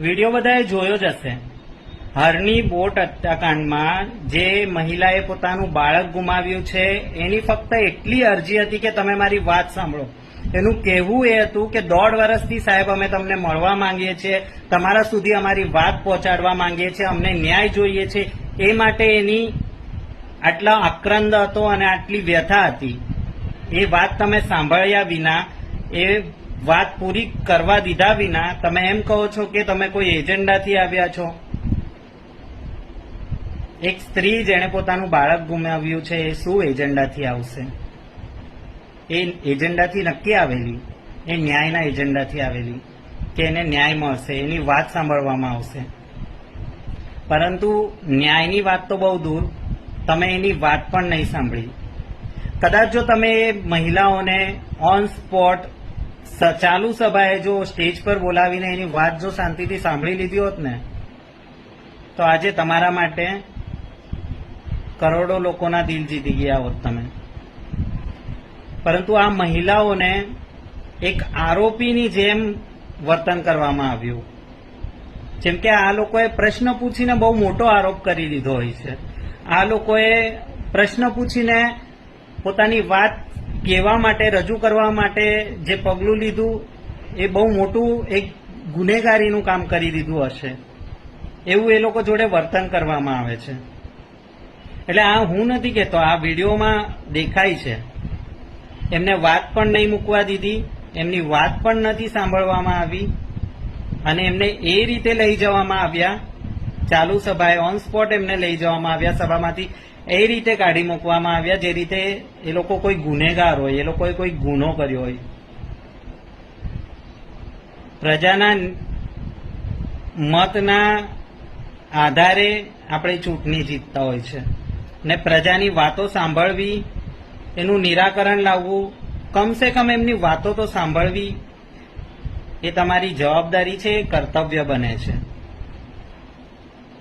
Video બધાએ જોયો જ હશે. હરની બોટ હત્યાકાંડમાં જે મહિલાએ પોતાનું બાળક ગુમાવ્યું છે, એની ફક્ત એટલી અરજી હતી કે તમે મારી વાત સાંભળો. એનું કહેવું એ હતું કે દોઢ વર્ષથી સાહેબ અમે તમને મળવા માંગીએ છીએ, તમારા સુધી અમારી વાત પહોંચાડવા માંગીએ છીએ, અમને ન્યાય જોઈએ છે. એ માટે એની આટલા આક્રંદ હતો અને આટલી વ્યથા હતી. એ વાત તમે સાંભળ્યા વિના, એ વાત પૂરી કરવા દીધા વિના, તમે એમ કહો છો કે તમે કોઈ એજન્ડાથી આવ્યા છો? એક સ્ત્રી જેણે પોતાનું બાળક ગુમાવ્યું છે, એ શું એજન્ડાથી આવશે? એ એજન્ડાથી નક્કી આવેલી? એ ન્યાયના એજન્ડાથી આવેલી? કે એને ન્યાય મળશે? એની વાત સાંભળવામાં આવશે? પરંતુ ન્યાયની વાત તો બહુ દૂર. તમે એની વાત પણ નહીં સાંભળી. કદાચ જો તમે મહિલાઓને ઓન સ્પોટ ચાલુ સભાએ જો સ્ટેજ પર બોલાવીને એની વાત જો શાંતિથી સાંભળી લીધી હોત ને, તો આજે તમારા માટે કરોડો લોકોના દિલ જીતી ગયા હોત તમે. પરંતુ આ મહિલાઓને એક આરોપીની જેમ વર્તન કરવામાં આવ્યું. જેમ કે આ લોકોએ પ્રશ્ન પૂછીને બહુ મોટો આરોપ કરી દીધો હોય છે. આ લોકોએ પ્રશ્ન પૂછીને પોતાની વાત કહેવા માટે, રજૂ કરવા માટે જે પગલું લીધું, એ બહુ મોટું એક ગુનેગારીનું કામ કરી દીધું હશે. એવું એ લોકો જોડે વર્તન કરવામાં આવે છે. એટલે આ હું નથી કહેતો, આ વિડીયોમાં દેખાય છે. એમને વાત પણ નહીં મૂકવા દીધી, એમની વાત પણ નથી સાંભળવામાં આવી, અને એમને એ રીતે લઈ જવામાં આવ્યા ચાલુ સભાએ ઓન સ્પોટ એમને લઈ જવામાં આવ્યા. સભામાંથી એ રીતે કાઢી મૂકવામાં આવ્યા, જે રીતે એ લોકો કોઈ ગુનેગાર હોય, એ લોકોએ કોઈ ગુનો કર્યો હોય. પ્રજાના મતના આધારે આપણે ચૂંટણી જીતતા હોય છે. ને પ્રજાની વાતો સાંભળવી, એનું નિરાકરણ લાવવું, કમસે કમ એમની વાતો તો સાંભળવી, એ તમારી જવાબદારી છે, એ કર્તવ્ય બને છે.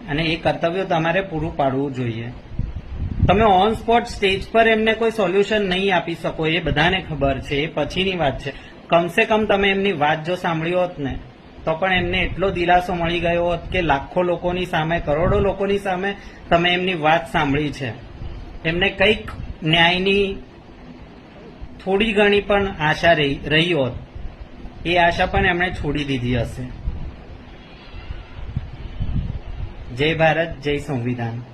અને એ કર્તવ્ય તમારે પૂરું પાડવું જોઈએ. તમે ઓન સ્પોટ સ્ટેજ પર એમને કોઈ સોલ્યુશન નહીં આપી શકો, એ બધાને ખબર છે, એ પછીની વાત છે. કમસે કમ તમે એમની વાત જો સાંભળી હોત ને, તો પણ એમને એટલો દિલાસો મળી ગયો હોત કે લાખો લોકોની સામે, કરોડો લોકોની સામે તમે એમની વાત સાંભળી છે. એમને કંઈક ન્યાયની થોડી ઘણી પણ આશા રહી હોત. એ આશા પણ એમણે છોડી દીધી હશે. જય ભારત જય સંવિધાન.